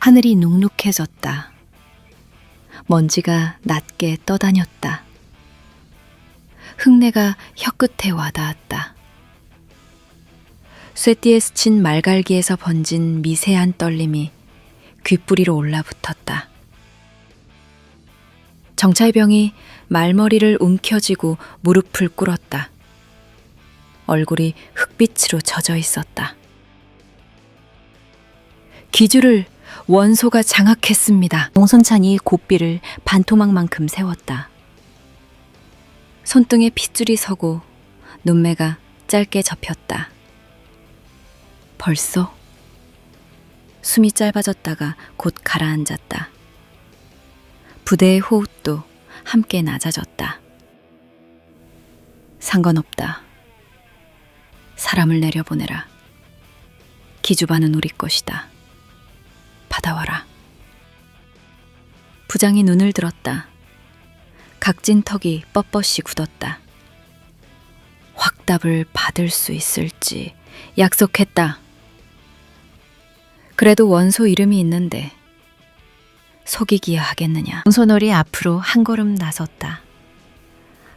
하늘이 눅눅해졌다. 먼지가 낮게 떠다녔다. 흙내가 혀끝에 와닿았다. 쇠띠에 스친 말갈기에서 번진 미세한 떨림이 귓부리로 올라붙었다. 정찰병이 말머리를 움켜쥐고 무릎을 꿇었다. 얼굴이 흙빛으로 젖어 있었다. 기주를 원소가 장악했습니다. 공선찬이 고삐를 반토막만큼 세웠다. 손등에 핏줄이 서고 눈매가 짧게 접혔다. 벌써 숨이 짧아졌다가 곧 가라앉았다. 부대의 호흡도 함께 낮아졌다. 상관없다. 사람을 내려보내라. 기주반은 우리 것이다. 받아와라. 부장이 눈을 들었다. 각진 턱이 뻣뻣이 굳었다. 확답을 받을 수 있을지 약속했다. 그래도 원소 이름이 있는데 속이기야 하겠느냐. 공소놀이 앞으로 한 걸음 나섰다.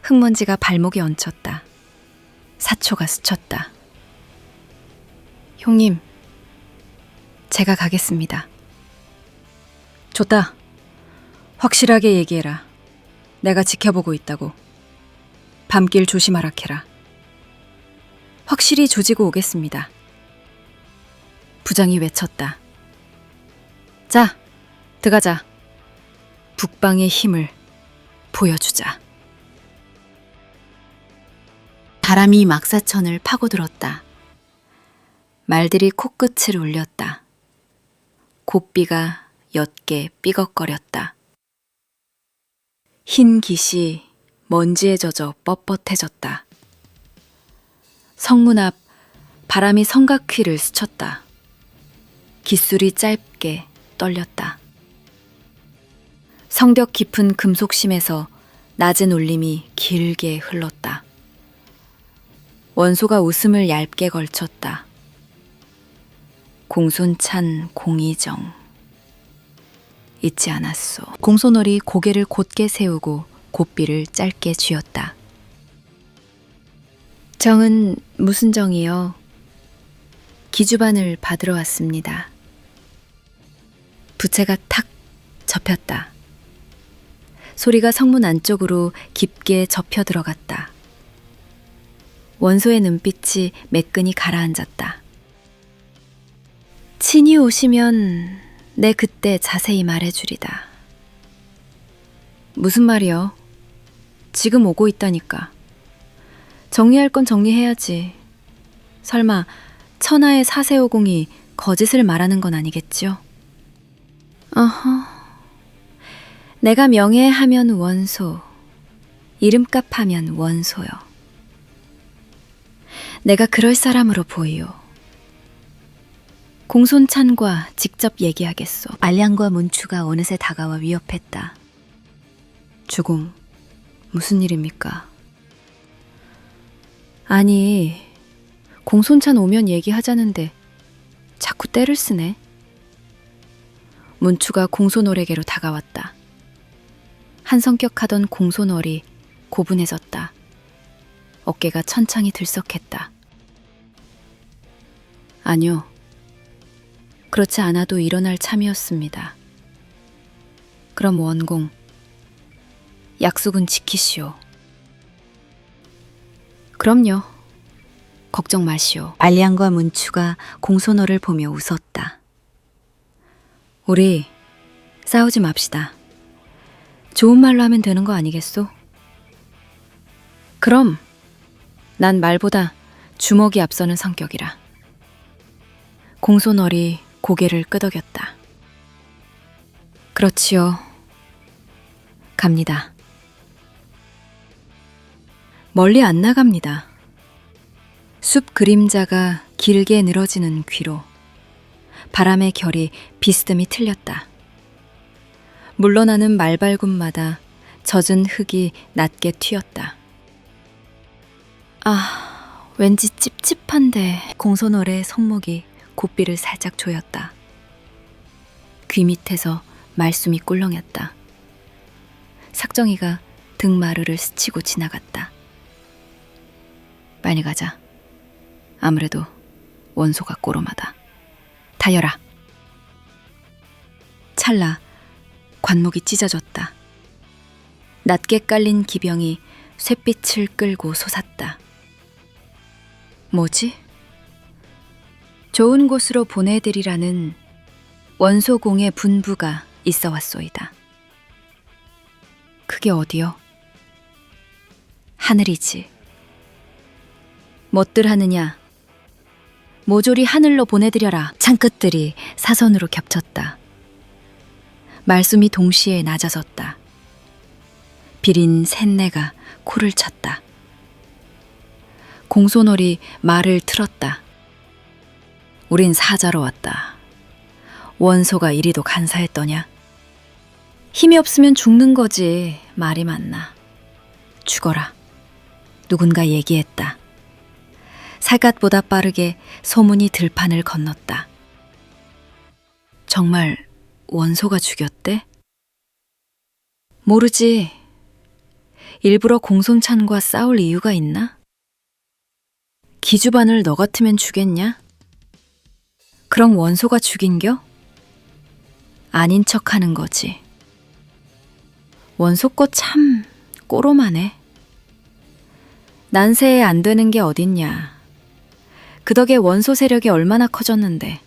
흙먼지가 발목에 얹혔다. 사초가 스쳤다. 형님, 제가 가겠습니다. 좋다. 확실하게 얘기해라. 내가 지켜보고 있다고. 밤길 조심하라 캐라. 확실히 조지고 오겠습니다. 부장이 외쳤다. 자, 들어가자. 북방의 힘을 보여주자. 바람이 막사천을 파고들었다. 말들이 코끝을 울렸다. 곱비가 옅게 삐걱거렸다. 흰 깃이 먼지에 젖어 뻣뻣해졌다. 성문 앞 바람이 성각퀴를 스쳤다. 깃술이 짧게 떨렸다. 성벽 깊은 금속심에서 낮은 울림이 길게 흘렀다. 원소가 웃음을 얇게 걸쳤다. 공손찬 공의정. 잊지 않았소. 공손월이 고개를 곧게 세우고 고삐를 짧게 쥐었다. 정은 무슨 정이요? 기주반을 받으러 왔습니다. 부채가 탁 접혔다. 소리가 성문 안쪽으로 깊게 접혀 들어갔다. 원소의 눈빛이 매끈이 가라앉았다. 친히 오시면 내 그때 자세히 말해주리다. 무슨 말이요? 지금 오고 있다니까. 정리할 건 정리해야지. 설마 천하의 사세오공이 거짓을 말하는 건 아니겠지요? 어허. 내가 명예하면 원소, 이름값 하면 원소요. 내가 그럴 사람으로 보이오. 공손찬과 직접 얘기하겠소. 알량과 문추가 어느새 다가와 위협했다. 주공, 무슨 일입니까? 아니, 공손찬 오면 얘기하자는데 자꾸 때를 쓰네. 문추가 공손월에게로 다가왔다. 한성격하던 공손월이 고분해졌다. 어깨가 천창이 들썩했다. 아니요. 그렇지 않아도 일어날 참이었습니다. 그럼 원공, 약속은 지키시오. 그럼요. 걱정 마시오. 알량과 문추가 공손어를 보며 웃었다. 우리 싸우지 맙시다. 좋은 말로 하면 되는 거 아니겠소? 그럼 난 말보다 주먹이 앞서는 성격이라. 공손얼이 고개를 끄덕였다. 그렇지요. 갑니다. 멀리 안 나갑니다. 숲 그림자가 길게 늘어지는 귀로 바람의 결이 비스듬히 틀렸다. 물러나는 말발굽마다 젖은 흙이 낮게 튀었다. 아, 왠지 찝찝한데 공손월의 손목이 고삐를 살짝 조였다. 귀 밑에서 말숨이 꿀렁였다. 삭정이가 등마루를 스치고 지나갔다. 빨리 가자. 아무래도 원소가 꼬로마다. 다여라. 찰나 관목이 찢어졌다. 낮게 깔린 기병이 쇳빛을 끌고 솟았다. 뭐지? 좋은 곳으로 보내드리라는 원소공의 분부가 있어 왔소이다. 그게 어디요? 하늘이지. 뭣들 하느냐? 모조리 하늘로 보내드려라. 창끝들이 사선으로 겹쳤다. 말숨이 동시에 낮아졌다. 비린 샌내가 코를 쳤다. 공소놀이 말을 틀었다. 우린 사자로 왔다. 원소가 이리도 간사했더냐? 힘이 없으면 죽는 거지. 말이 맞나. 죽어라. 누군가 얘기했다. 살갗보다 빠르게 소문이 들판을 건넜다. 정말 원소가 죽였대? 모르지. 일부러 공손찬과 싸울 이유가 있나? 기주반을 너 같으면 주겠냐? 그럼 원소가 죽인겨? 아닌 척 하는 거지. 원소 거참 꼬로마네. 난세에 안 되는 게 어딨냐. 그 덕에 원소 세력이 얼마나 커졌는데.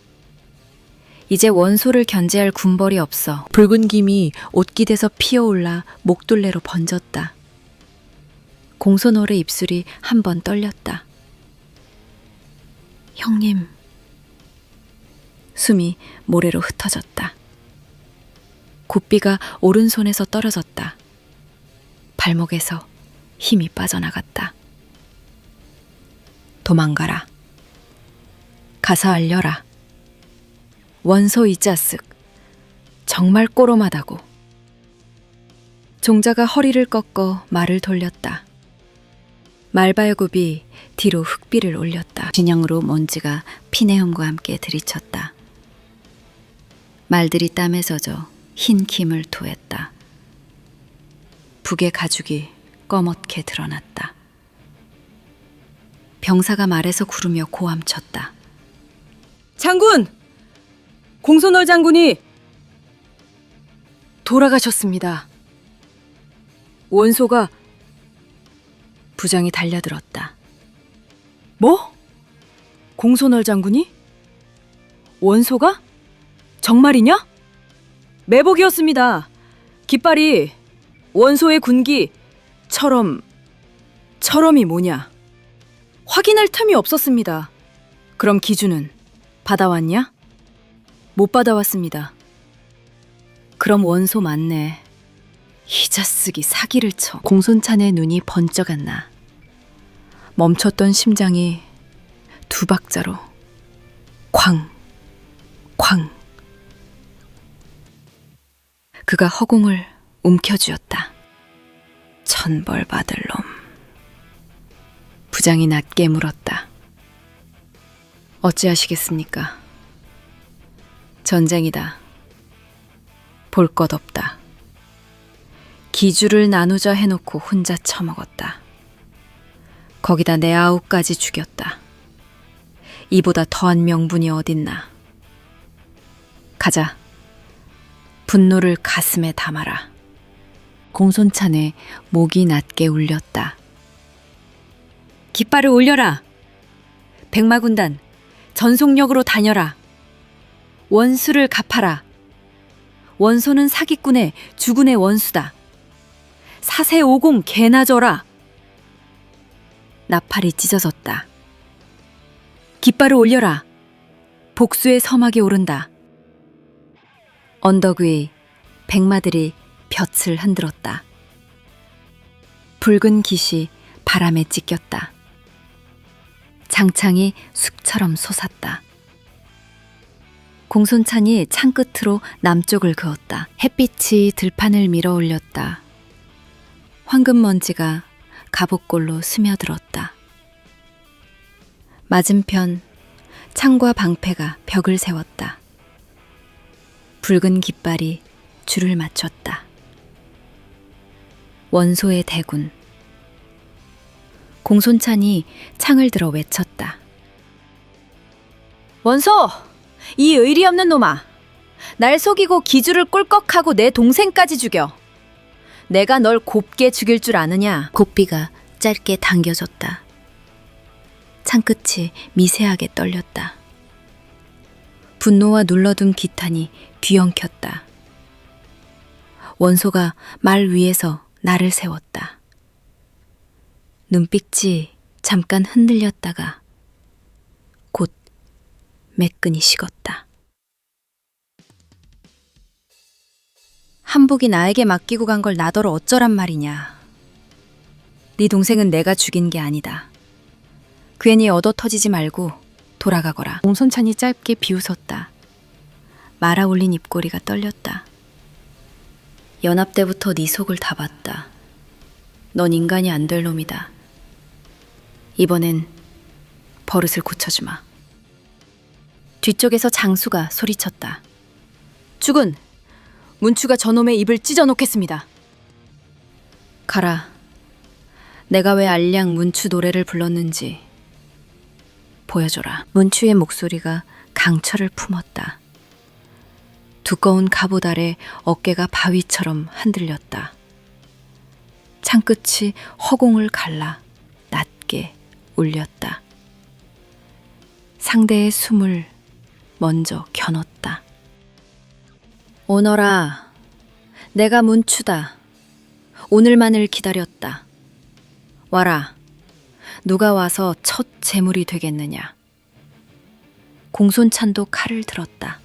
이제 원소를 견제할 군벌이 없어. 붉은 김이 옷깃에서 피어올라 목둘레로 번졌다. 공손홀의 입술이 한 번 떨렸다. 형님. 숨이 모래로 흩어졌다. 굿비가 오른손에서 떨어졌다. 발목에서 힘이 빠져나갔다. 도망가라. 가서 알려라. 원소 이자쓱. 정말 꼬로마다고. 종자가 허리를 꺾어 말을 돌렸다. 말발굽이 뒤로 흙비를 올렸다. 진영으로 먼지가 피내음과 함께 들이쳤다. 말들이 땀에 젖어 흰 김을 토했다. 북의 가죽이 꺼멓게 드러났다. 병사가 말에서 구르며 고함쳤다. 장군! 공손월 장군이 돌아가셨습니다. 원소가 부장이 달려들었다. 뭐? 공손월 장군이? 원소가? 정말이냐? 매복이었습니다. 깃발이 원소의 군기처럼 처럼이 뭐냐? 확인할 틈이 없었습니다. 그럼 기준은 받아왔냐? 못 받아왔습니다. 그럼 원소 맞네. 희자쓰기 사기를 쳐. 공손찬의 눈이 번쩍았나. 멈췄던 심장이 두 박자로 쾅, 쾅. 그가 허공을 움켜쥐었다. 천벌 받을 놈. 부장이 낮게 물었다. 어찌하시겠습니까? 전쟁이다. 볼 것 없다. 기주를 나누자 해놓고 혼자 처먹었다. 거기다 내 아우까지 죽였다. 이보다 더한 명분이 어딨나. 가자. 분노를 가슴에 담아라. 공손찬에 목이 낮게 울렸다. 깃발을 올려라. 백마군단, 전속력으로 다녀라. 원수를 갚아라. 원소는 사기꾼의 주군의 원수다. 사세오공 개나 져라. 나팔이 찢어졌다. 깃발을 올려라. 복수의 서막이 오른다. 언덕 위 백마들이 볕을 흔들었다. 붉은 깃이 바람에 찢겼다. 장창이 숲처럼 솟았다. 공손찬이 창 끝으로 남쪽을 그었다. 햇빛이 들판을 밀어 올렸다. 황금 먼지가 갑옷골로 스며들었다. 맞은편 창과 방패가 벽을 세웠다. 붉은 깃발이 줄을 맞췄다. 원소의 대군. 공손찬이 창을 들어 외쳤다. 원소! 이 의리 없는 놈아! 날 속이고 기주를 꿀꺽하고 내 동생까지 죽여. 내가 널 곱게 죽일 줄 아느냐? 고삐가 짧게 당겨졌다. 창끝이 미세하게 떨렸다. 분노와 눌러둔 기탄이 뒤엉켰다. 원소가 말 위에서 나를 세웠다. 눈빛이 잠깐 흔들렸다가 곧 매끈이 식었다. 한복이 나에게 맡기고 간 걸 나더러 어쩌란 말이냐. 네 동생은 내가 죽인 게 아니다. 괜히 얻어 터지지 말고 돌아가거라. 공손찬이 짧게 비웃었다. 말아 올린 입꼬리가 떨렸다. 연합 때부터 네 속을 다 봤다. 넌 인간이 안 될 놈이다. 이번엔 버릇을 고쳐주마. 뒤쪽에서 장수가 소리쳤다. 죽은! 문추가 저놈의 입을 찢어놓겠습니다. 가라. 내가 왜 알량 문추 노래를 불렀는지 보여줘라. 문추의 목소리가 강철을 품었다. 두꺼운 갑옷 아래 어깨가 바위처럼 흔들렸다. 창끝이 허공을 갈라 낮게 울렸다. 상대의 숨을 먼저 겨눴다. 오너라, 내가 문추다. 오늘만을 기다렸다. 와라. 누가 와서 첫 재물이 되겠느냐. 공손찬도 칼을 들었다.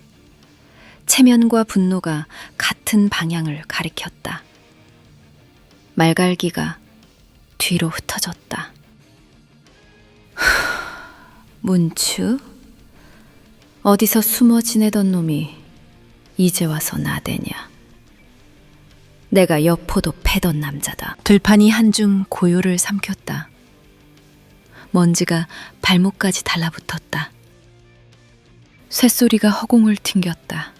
체면과 분노가 같은 방향을 가리켰다. 말갈기가 뒤로 흩어졌다. 문추? 어디서 숨어 지내던 놈이 이제 와서 나대냐. 내가 여포도 패던 남자다. 들판이 한중 고요를 삼켰다. 먼지가 발목까지 달라붙었다. 쇳소리가 허공을 튕겼다.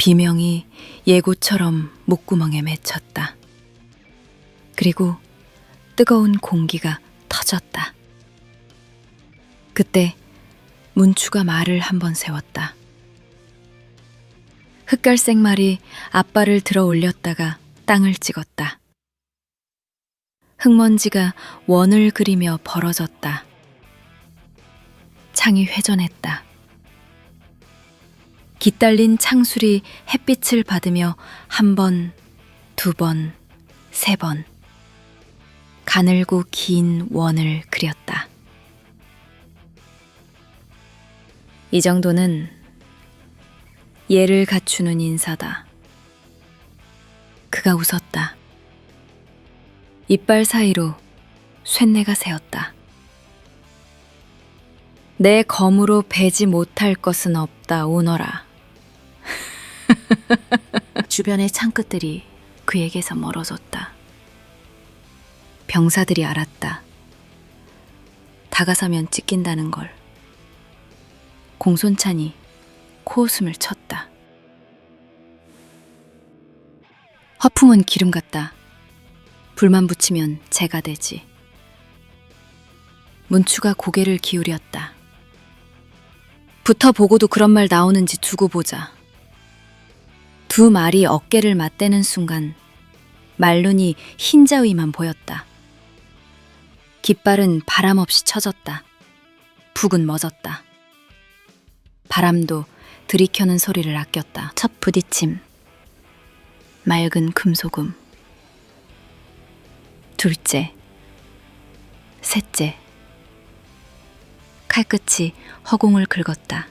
비명이 예고처럼 목구멍에 맺혔다. 그리고 뜨거운 공기가 터졌다. 그때 문추가 말을 한 번 세웠다. 흑갈색 말이 앞발을 들어 올렸다가 땅을 찍었다. 흙먼지가 원을 그리며 벌어졌다. 창이 회전했다. 깃달린 창술이 햇빛을 받으며 한 번, 두 번, 세 번. 가늘고 긴 원을 그렸다. 이 정도는 예를 갖추는 인사다. 그가 웃었다. 이빨 사이로 쇳내가 새었다. 내 검으로 베지 못할 것은 없다, 오너라. 주변의 창끝들이 그에게서 멀어졌다. 병사들이 알았다. 다가서면 찢긴다는 걸. 공손찬이 코웃음을 쳤다. 화풍은 기름 같다. 불만 붙이면 재가 되지. 문추가 고개를 기울였다. 붙어 보고도 그런 말 나오는지 두고 보자. 두 말이 어깨를 맞대는 순간 말눈이 흰자위만 보였다. 깃발은 바람 없이 쳐졌다. 북은 멎었다. 바람도 들이켜는 소리를 아꼈다. 첫 부딪힘. 맑은 금소금. 둘째. 셋째. 칼끝이 허공을 긁었다.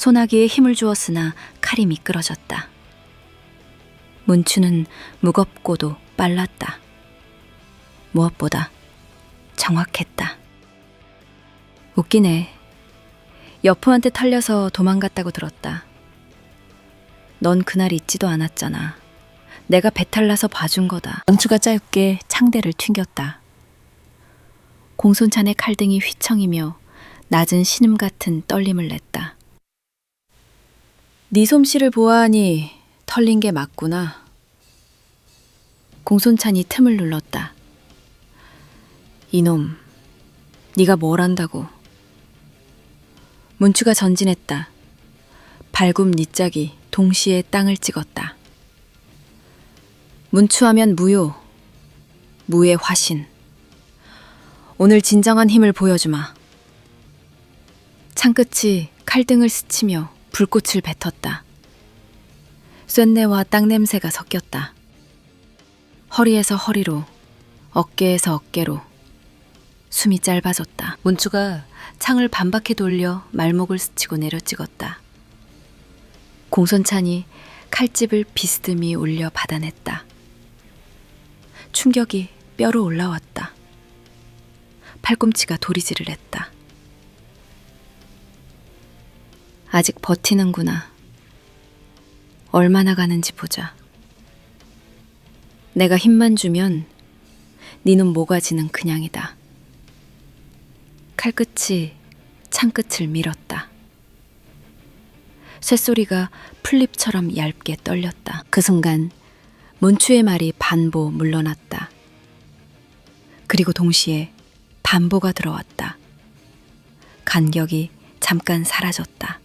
소나기에 힘을 주었으나 칼이 미끄러졌다. 문추는 무겁고도 빨랐다. 무엇보다 정확했다. 웃기네. 여포한테 털려서 도망갔다고 들었다. 넌 그날 있지도 않았잖아. 내가 배탈 나서 봐준 거다. 영추가 짧게 창대를 튕겼다. 공손찬의 칼등이 휘청이며 낮은 신음 같은 떨림을 냈다. 네 솜씨를 보아하니 털린 게 맞구나. 공손찬이 틈을 눌렀다. 이놈, 네가 뭘 안다고. 문추가 전진했다. 발굽 니짝이 동시에 땅을 찍었다. 문추하면 무효, 무의 화신. 오늘 진정한 힘을 보여주마. 창끝이 칼등을 스치며 불꽃을 뱉었다. 쇳내와 땅 냄새가 섞였다. 허리에서 허리로, 어깨에서 어깨로 숨이 짧아졌다. 문추가 창을 반바퀴 돌려 말목을 스치고 내려 찍었다. 공손찬이 칼집을 비스듬히 올려 받아냈다. 충격이 뼈로 올라왔다. 팔꿈치가 도리질을 했다. 아직 버티는구나. 얼마나 가는지 보자. 내가 힘만 주면 니는 모가지는 그냥이다. 칼끝이 창끝을 밀었다. 쇳소리가 풀립처럼 얇게 떨렸다. 그 순간 문추의 말이 반보 물러났다. 그리고 동시에 반보가 들어왔다. 간격이 잠깐 사라졌다.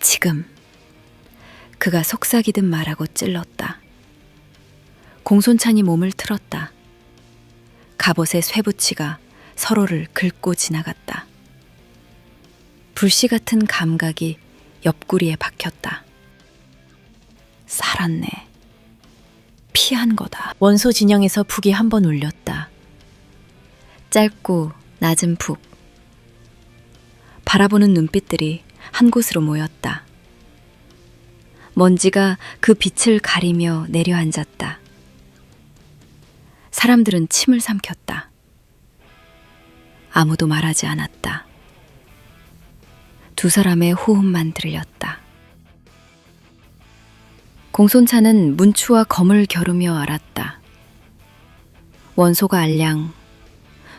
지금 그가 속삭이듯 말하고 찔렀다. 공손찬이 몸을 틀었다. 갑옷의 쇠붙이가 서로를 긁고 지나갔다. 불씨 같은 감각이 옆구리에 박혔다. 살았네. 피한 거다. 원소 진영에서 북이 한 번 울렸다. 짧고 낮은 북. 바라보는 눈빛들이 한 곳으로 모였다. 먼지가 그 빛을 가리며 내려앉았다. 사람들은 침을 삼켰다. 아무도 말하지 않았다. 두 사람의 호흡만 들렸다. 공손차는 문추와 검을 겨루며 알았다. 원소가 알량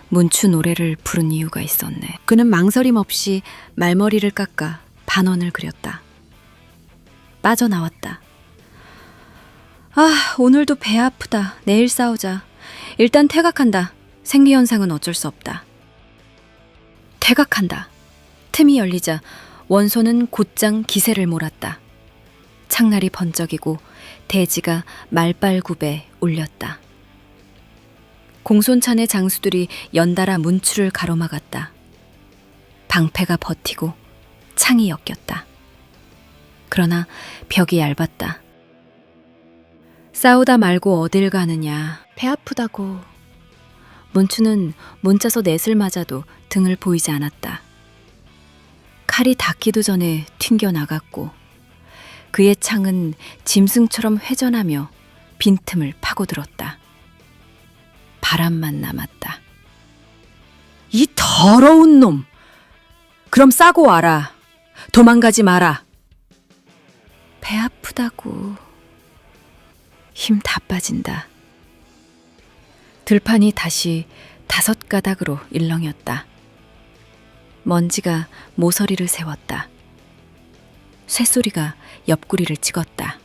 문추 노래를 부른 이유가 있었네. 그는 망설임 없이 말머리를 깎아 반원을 그렸다. 빠져나왔다. 아, 오늘도 배 아프다. 내일 싸우자. 일단 퇴각한다. 생리현상은 어쩔 수 없다. 퇴각한다. 틈이 열리자 원소는 곧장 기세를 몰았다. 창날이 번쩍이고 대지가 말발굽에 올렸다. 공손찬의 장수들이 연달아 문추를 가로막았다. 방패가 버티고 창이 엮였다. 그러나 벽이 얇았다. 싸우다 말고 어딜 가느냐. 배 아프다고. 문추는 문자서 넷을 맞아도 등을 보이지 않았다. 칼이 닿기도 전에 튕겨 나갔고 그의 창은 짐승처럼 회전하며 빈틈을 파고들었다. 바람만 남았다. 이 더러운 놈! 그럼 싸고 와라. 도망가지 마라. 배 아프다고. 힘 다 빠진다. 들판이 다시 다섯 가닥으로 일렁였다. 먼지가 모서리를 세웠다. 쇳소리가 옆구리를 찍었다.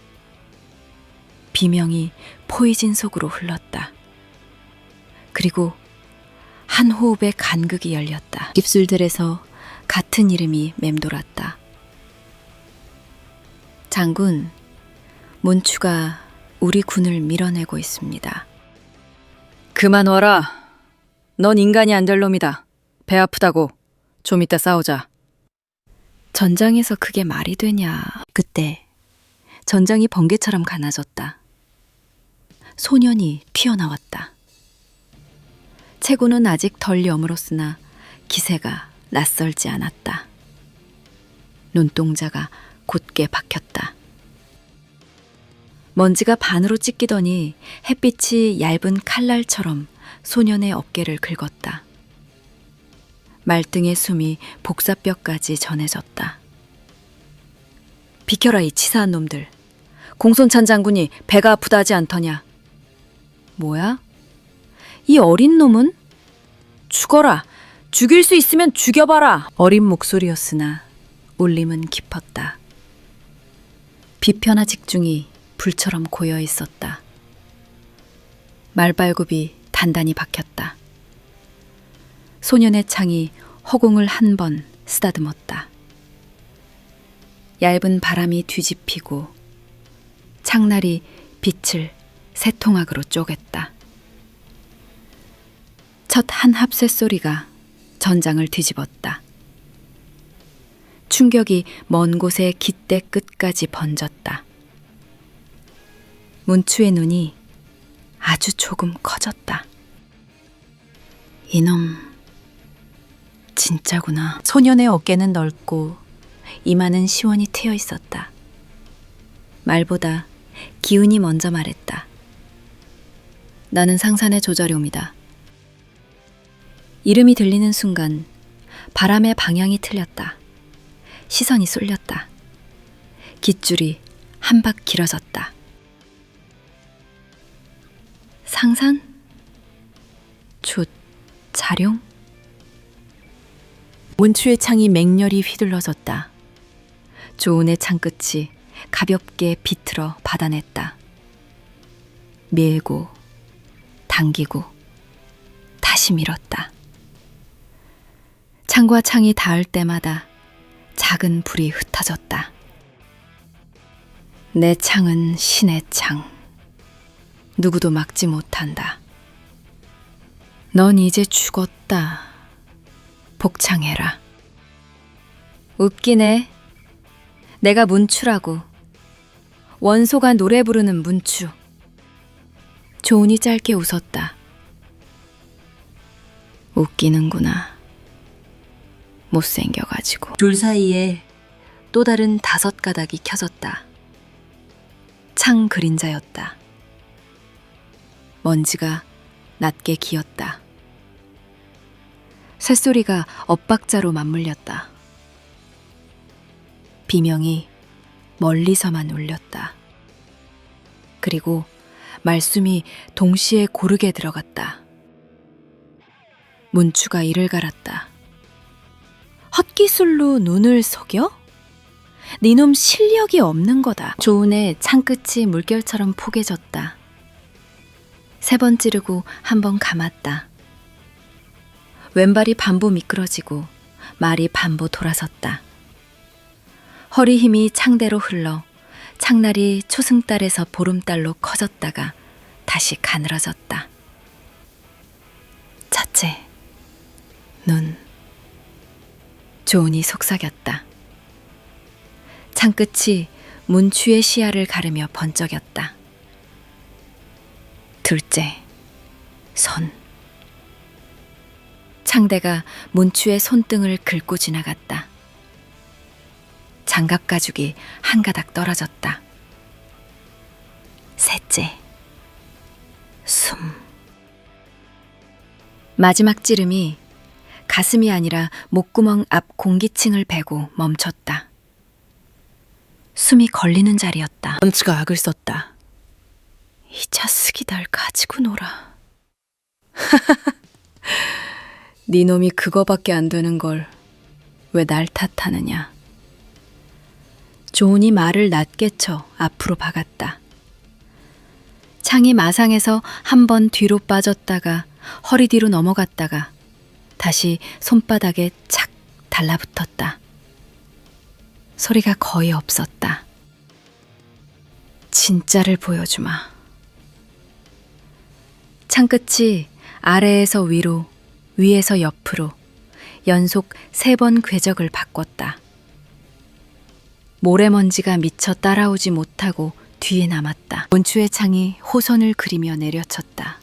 비명이 포이진 속으로 흘렀다. 그리고 한 호흡의 간극이 열렸다. 입술들에서 같은 이름이 맴돌았다. 장군, 문추가 우리 군을 밀어내고 있습니다. 그만 와라. 넌 인간이 안 될 놈이다. 배 아프다고. 좀 이따 싸우자. 전장에서 그게 말이 되냐. 그때 전장이 번개처럼 가나졌다. 소년이 튀어나왔다. 체구는 아직 덜 여물었으나 기세가 낯설지 않았다. 눈동자가 곧게 박혔다. 먼지가 반으로 찢기더니 햇빛이 얇은 칼날처럼 소년의 어깨를 긁었다. 말등의 숨이 복사뼈까지 전해졌다. 비켜라 이 치사한 놈들. 공손찬 장군이 배가 아프다 하지 않더냐. 뭐야? 이 어린 놈은? 죽어라. 죽일 수 있으면 죽여봐라. 어린 목소리였으나 울림은 깊었다. 비편화 직중이 불처럼 고여 있었다. 말발굽이 단단히 박혔다. 소년의 창이 허공을 한 번 쓰다듬었다. 얇은 바람이 뒤집히고 창날이 빛을 새 통학으로 쪼갰다. 첫 한 합세 소리가 전장을 뒤집었다. 충격이 먼 곳의 깃대 끝까지 번졌다. 문추의 눈이 아주 조금 커졌다. 이놈, 진짜구나. 소년의 어깨는 넓고 이마는 시원히 트여 있었다. 말보다 기운이 먼저 말했다. 나는 상산의 조자룡이다. 이름이 들리는 순간 바람의 방향이 틀렸다. 시선이 쏠렸다. 깃줄이 한 박 길어졌다. 상산? 조, 자룡? 문추의 창이 맹렬히 휘둘러졌다. 조은의 창끝이 가볍게 비틀어 받아냈다. 밀고, 당기고, 다시 밀었다. 창과 창이 닿을 때마다 작은 불이 흩어졌다. 내 창은 신의 창. 누구도 막지 못한다. 넌 이제 죽었다. 복창해라. 웃기네. 내가 문추라고. 원소가 노래 부르는 문추. 조은이 짧게 웃었다. 웃기는구나. 못생겨가지고. 둘 사이에 또 다른 다섯 가닥이 켜졌다. 창 그림자였다. 먼지가 낮게 기었다. 새소리가 엇박자로 맞물렸다. 비명이 멀리서만 울렸다. 그리고 말숨이 동시에 고르게 들어갔다. 문추가 이를 갈았다. 헛기술로 눈을 속여? 니놈 실력이 없는 거다. 조은의 창끝이 물결처럼 포개졌다. 세 번 찌르고 한 번 감았다. 왼발이 반보 미끄러지고 말이 반보 돌아섰다. 허리 힘이 창대로 흘러 창날이 초승달에서 보름달로 커졌다가 다시 가늘어졌다. 첫째, 눈. 조은이 속삭였다. 창끝이 문추의 시야를 가르며 번쩍였다. 둘째, 손. 창대가 문추의 손등을 긁고 지나갔다. 장갑 가죽이 한 가닥 떨어졌다. 셋째, 숨. 마지막 찌름이 가슴이 아니라 목구멍 앞 공기층을 베고 멈췄다. 숨이 걸리는 자리였다. 원츠가 악을 썼다. 이 자식이 날 가지고 놀아. 네 놈이 그거밖에 안 되는 걸 왜 날 탓하느냐. 조은이 말을 낮게 쳐 앞으로 박았다. 창이 마상에서 한 번 뒤로 빠졌다가 허리 뒤로 넘어갔다가 다시 손바닥에 착 달라붙었다. 소리가 거의 없었다. 진짜를 보여주마. 창끝이 아래에서 위로, 위에서 옆으로 연속 세 번 궤적을 바꿨다. 모래먼지가 미쳐 따라오지 못하고 뒤에 남았다. 원추의 창이 호선을 그리며 내려쳤다.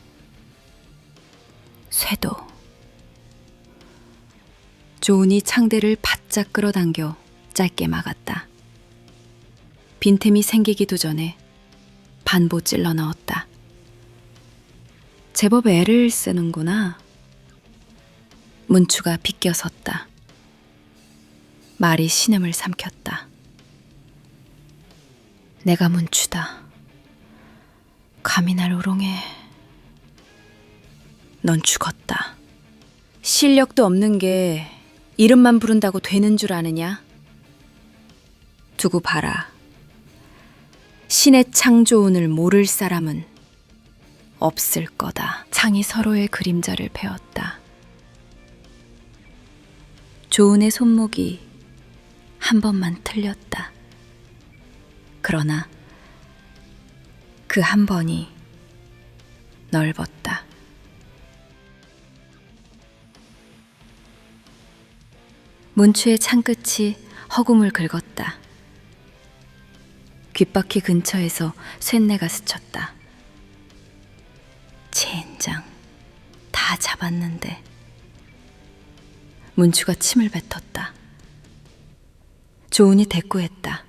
쇄도. 조은이 창대를 바짝 끌어당겨 짧게 막았다. 빈틈이 생기기도 전에 반보 찔러 넣었다. 제법 애를 쓰는구나. 문추가 비껴 섰다. 말이 신음을 삼켰다. 내가 문추다. 감히 날 우롱해. 넌 죽었다. 실력도 없는 게 이름만 부른다고 되는 줄 아느냐? 두고 봐라. 신의 창조운을 모를 사람은 없을 거다. 창이 서로의 그림자를 베었다. 조은의 손목이 한 번만 틀렸다. 그러나 그 한 번이 넓었다. 문추의 창끝이 허공을 긁었다. 귓바퀴 근처에서 쇳내가 스쳤다. 젠장, 다 잡았는데. 문추가 침을 뱉었다. 조은이 대꾸했다.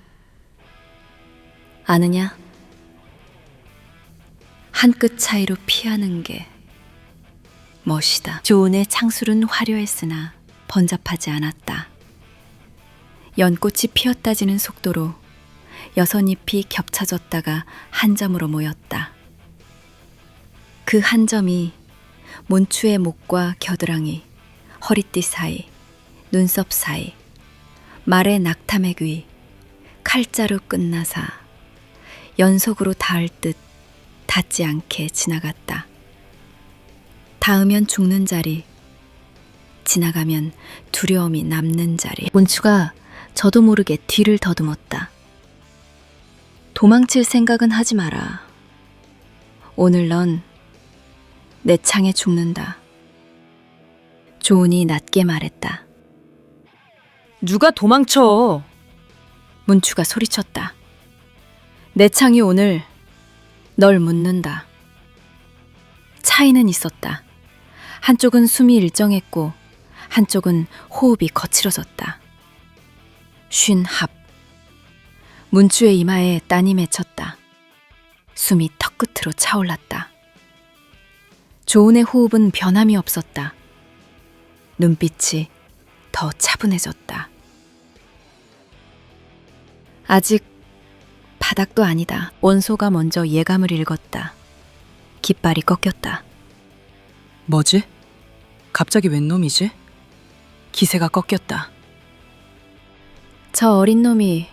아느냐? 한 끗 차이로 피하는 게 멋이다. 조은의 창술은 화려했으나 번잡하지 않았다. 연꽃이 피었다지는 속도로 여섯 잎이 겹쳐졌다가 한 점으로 모였다. 그 한 점이 몬추의 목과 겨드랑이, 허리띠 사이, 눈썹 사이, 말의 낙타맥 위, 칼자루 끝나사 연속으로 닿을 듯 닿지 않게 지나갔다. 닿으면 죽는 자리, 지나가면 두려움이 남는 자리. 몬추가 저도 모르게 뒤를 더듬었다. 도망칠 생각은 하지 마라. 오늘 넌 내 창에 죽는다. 조은이 낮게 말했다. 누가 도망쳐? 문추가 소리쳤다. 내 창이 오늘 널 묻는다. 차이는 있었다. 한쪽은 숨이 일정했고 한쪽은 호흡이 거칠어졌다. 쉰 합. 문추의 이마에 땀이 맺혔다. 숨이 턱 끝으로 차올랐다. 조은의 호흡은 변함이 없었다. 눈빛이 더 차분해졌다. 아직 바닥도 아니다. 원소가 먼저 예감을 읽었다. 깃발이 꺾였다. 뭐지? 갑자기 웬 놈이지? 기세가 꺾였다. 저 어린 놈이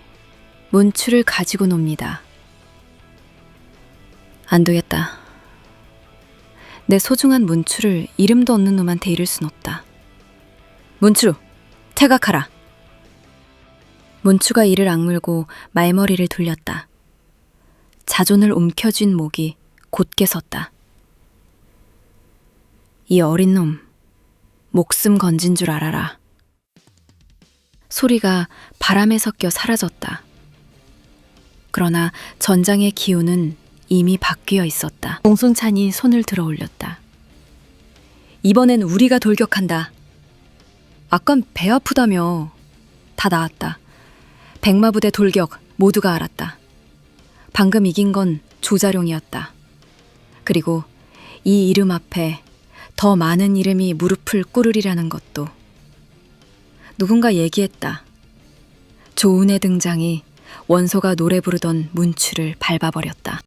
문추를 가지고 놉니다. 안 되겠다. 내 소중한 문추를 이름도 없는 놈한테 잃을 순 없다. 문추, 퇴각하라. 문추가 이를 악물고 말머리를 돌렸다. 자존을 움켜쥔 목이 곧게 섰다. 이 어린 놈, 목숨 건진 줄 알아라. 소리가 바람에 섞여 사라졌다. 그러나 전장의 기운은 이미 바뀌어 있었다. 공승찬이 손을 들어 올렸다. 이번엔 우리가 돌격한다. 아깐 배 아프다며. 다 나았다. 백마부대 돌격 모두가 알았다. 방금 이긴 건 조자룡이었다. 그리고 이 이름 앞에 더 많은 이름이 무릎을 꿇으리라는 것도 누군가 얘기했다. 조은의 등장이 원소가 노래 부르던 문추를 밟아버렸다.